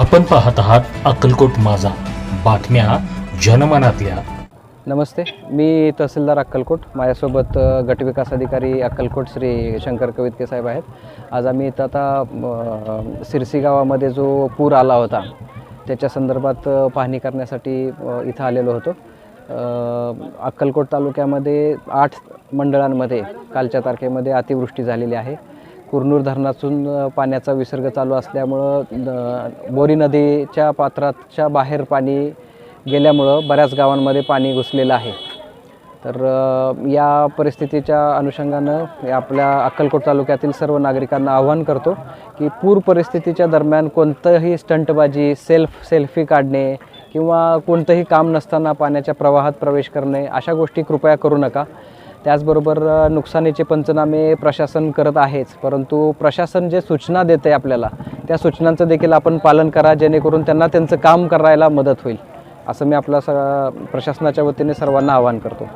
आपण पाहत आहात अक्कलकोट माझा. बातम्या जनमनातल्या. नमस्ते मी तहसीलदार अक्कलकोट. माझ्यासोबत गटविकास अधिकारी अक्कलकोट श्री शंकर कवितके साहेब आहेत. आज आम्ही इथं आता सिरसी गावामध्ये जो पूर आला होता त्याच्या संदर्भात पाहणी करण्यासाठी इथं आलेलो होतो. अक्कलकोट तालुक्यामध्ये आठ मंडळांमध्ये कालच्या तारखेमध्ये अतिवृष्टी झालेली आहे. कुरनूर धरणातून पाण्याचा विसर्ग चालू असल्यामुळं बोरी नदीच्या पात्राच्या बाहेर पाणी गेल्यामुळं बऱ्याच गावांमध्ये पाणी घुसलेलं आहे. तर या परिस्थितीच्या अनुषंगानं आपल्या अक्कलकोट तालुक्यातील सर्व नागरिकांना आवाहन करतो की पूर परिस्थितीच्या दरम्यान कोणतंही स्टंटबाजी सेल्फ सेल्फी काढणे किंवा कोणतंही काम नसताना पाण्याच्या प्रवाहात प्रवेश करणे अशा गोष्टी कृपया करू नका. त्याचबरोबर नुकसानीचे पंचनामे प्रशासन करत आहेच. परंतु प्रशासन जे सूचना देते आपल्याला त्या सूचनांचं देखील आपण पालन करा जेणेकरून त्यांना त्यांचं काम करायला मदत होईल. असं मी आपल्या स प्रशासनाच्या वतीने सर्वांना आवाहन करतो.